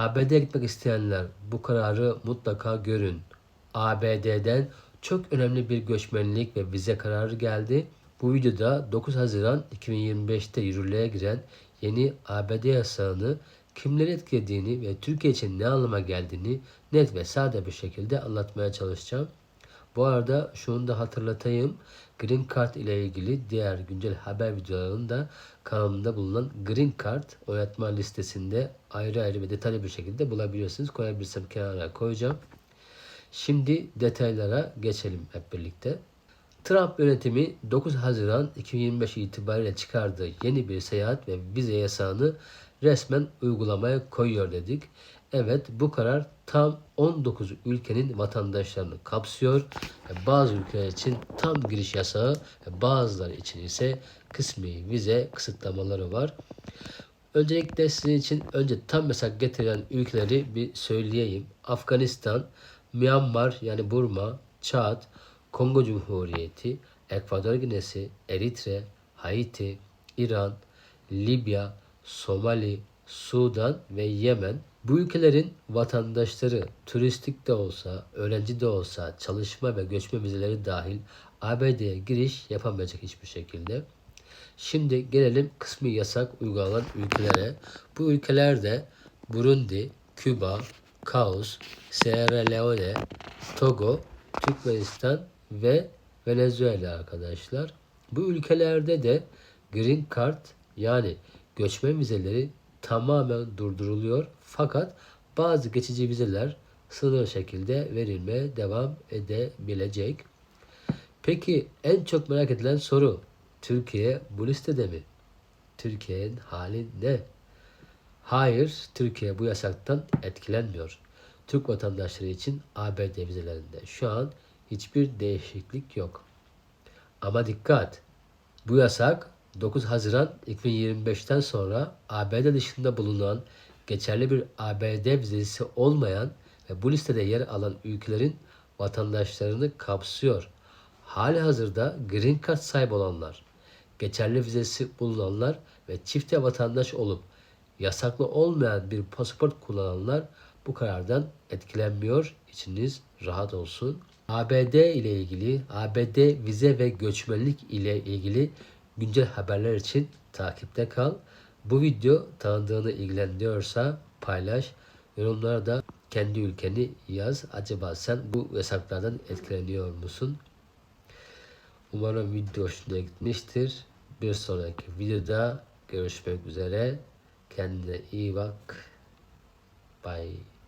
ABD'ye gitmek isteyenler bu kararı mutlaka görün. ABD'den çok önemli bir göçmenlik ve vize kararı geldi. Bu videoda 9 Haziran 2025'te yürürlüğe giren yeni ABD yasağını kimleri etkilediğini ve Türkiye için ne anlama geldiğini net ve sade bir şekilde anlatmaya çalışacağım. Bu arada şunu da hatırlatayım. Green Card ile ilgili diğer güncel haber videolarını da kanalımda bulunan Green Card oynatma listesinde ayrı ayrı ve detaylı bir şekilde bulabiliyorsunuz. Koyabilirsem kenara koyacağım. Şimdi detaylara geçelim hep birlikte. Trump yönetimi 9 Haziran 2025 itibariyle çıkardığı yeni bir seyahat ve vize yasağını resmen uygulamaya koyuyor dedik. Evet bu karar tam 19 ülkenin vatandaşlarını kapsıyor. Bazı ülkeler için tam giriş yasağı bazıları için ise kısmi vize kısıtlamaları var. Öncelikle sizin için önce tam yasak getiren ülkeleri bir söyleyeyim. Afganistan, Myanmar yani Burma, Çad, Kongo Cumhuriyeti, Ekvador Ginesi, Eritre, Haiti, İran, Libya, Somali, Sudan ve Yemen bu ülkelerin vatandaşları turistik de olsa, öğrenci de olsa çalışma ve göçme vizeleri dahil ABD'ye giriş yapamayacak hiçbir şekilde. Şimdi gelelim kısmi yasak uygulanan ülkelere. Bu ülkelerde Burundi, Küba, Kaos, Sierra Leone, Togo, Türkmenistan ve Venezuela arkadaşlar. Bu ülkelerde de Green Card yani göçmen vizeleri tamamen durduruluyor. Fakat bazı geçici vizeler sınırlı şekilde verilmeye devam edebilecek. Peki en çok merak edilen soru Türkiye bu listede mi? Türkiye'nin hali ne? Hayır, Türkiye bu yasaktan etkilenmiyor. Türk vatandaşları için ABD vizelerinde şu an hiçbir değişiklik yok. Ama dikkat! Bu yasak 9 Haziran 2025'ten sonra ABD dışında bulunan geçerli bir ABD vizesi olmayan ve bu listede yer alan ülkelerin vatandaşlarını kapsıyor. Hali hazırda Green Card sahibi olanlar, geçerli vizesi bulunanlar ve çifte vatandaş olup yasaklı olmayan bir pasaport kullananlar bu karardan etkilenmiyor. İçiniz rahat olsun. ABD ile ilgili, ABD vize ve göçmenlik ile ilgili güncel haberler için takipte kal. Bu video tanıdığını ilgilendiriyorsa paylaş. Yorumlara da kendi ülkeni yaz. Acaba sen bu yasaklardan etkileniyor musun? Umarım video hoşuna gitmiştir. Bir sonraki videoda görüşmek üzere. Kendine iyi bak. Bye.